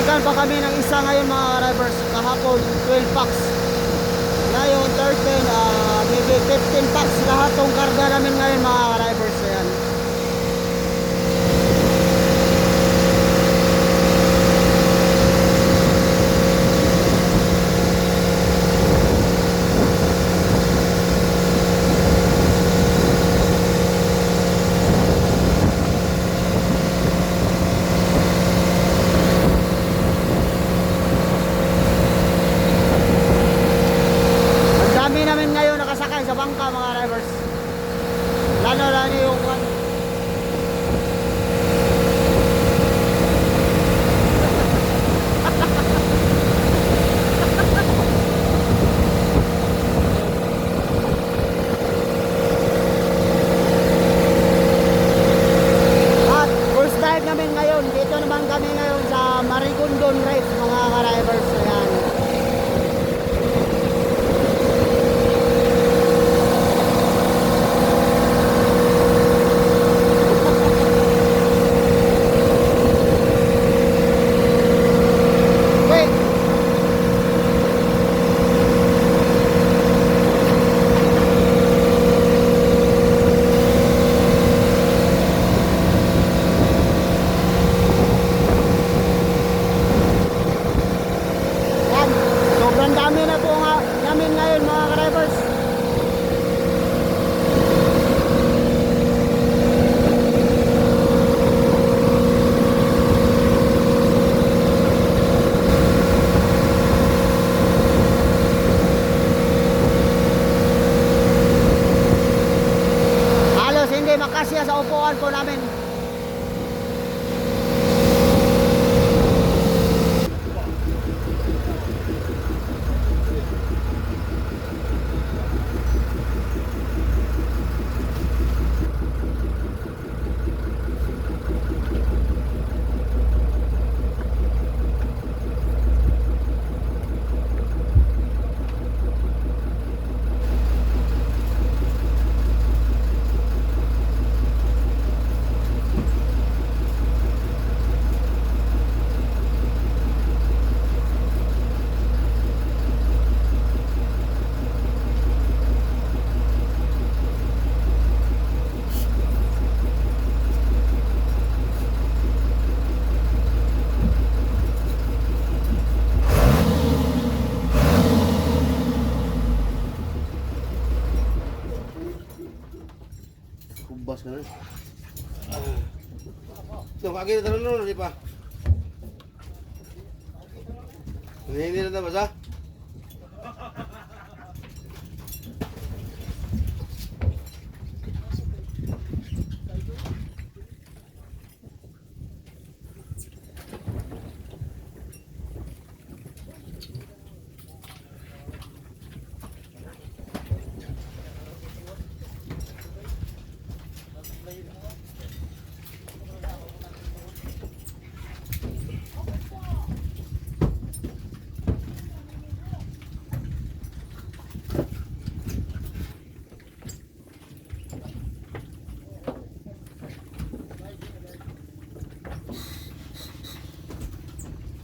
Dagdagan pa kami ng isa ngayon mga drivers. Kahapon 12 packs. Ngayon 13, uh, ah, maybe 15 packs lahat tong karga namin ngayon mga drivers. Bangka mga drivers. Lalo lalo yung ano. At first dive namin ngayon. Dito naman kami ngayon sa Marigondon Reef mga drivers. Ayan. Wait. Yan. Sobrang dami na po nga namin ngayon mga drivers. Halos sa upuan po namin. Kubas ka na. Ito, kagi na tanong di pa. Hindi na tapos ha?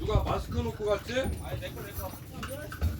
누가 마스크 놓고 갔지? 사모님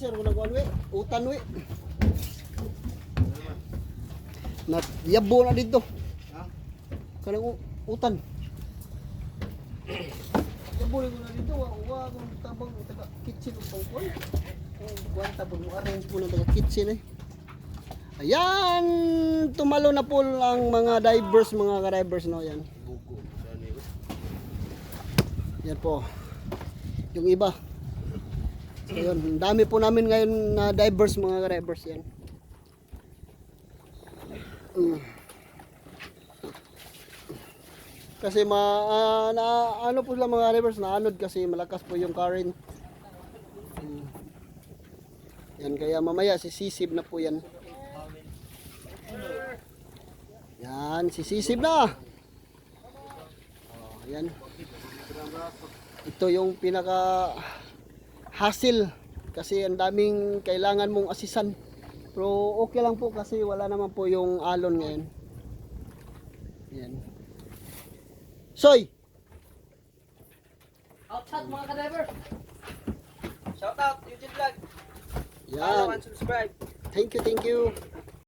sir, wala ko we. Utan we. Na yabo na dito. Ha? Kanang utan. ko na dito. Wa wa tabang taga kitchen ug pangkon. Kuan mo arrange mo na taga kitchen eh. Ayan, tumalo na po ang mga divers, mga ka-divers no yan. Yun? Yan po. Yung iba. So yun, ang dami po namin ngayon na divers, mga divers yan. Mm. Kasi ma ah, na, ano po lang mga divers, naanod kasi malakas po yung current. Mm. Yan kaya mamaya sisisib na po yan. Yan, sisisib na. Oh, yan. Ito yung pinaka hassle kasi ang daming kailangan mong asisan. Pero okay lang po kasi wala naman po yung alon ngayon. Yan. Soy! Outside mga ka-driver. Shout out, YouTube vlog. Follow Yan. and subscribe. Thank you, thank you.